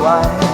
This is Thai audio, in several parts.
Why?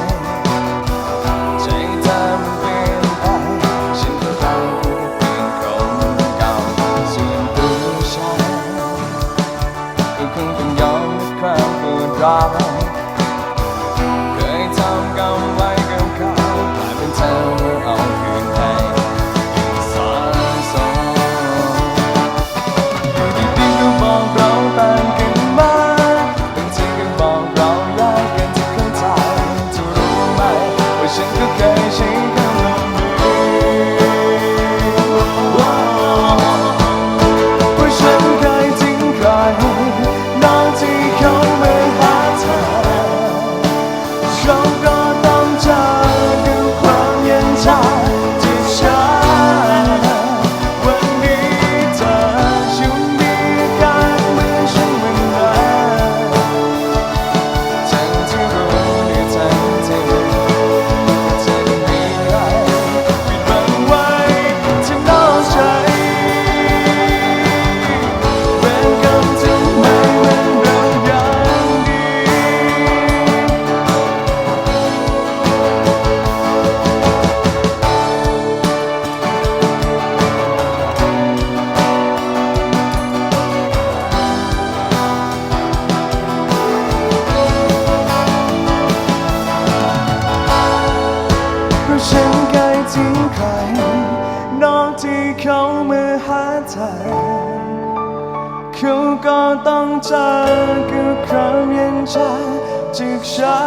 ใจเขาก็ต้องจากับความเย็นชาจากฉัน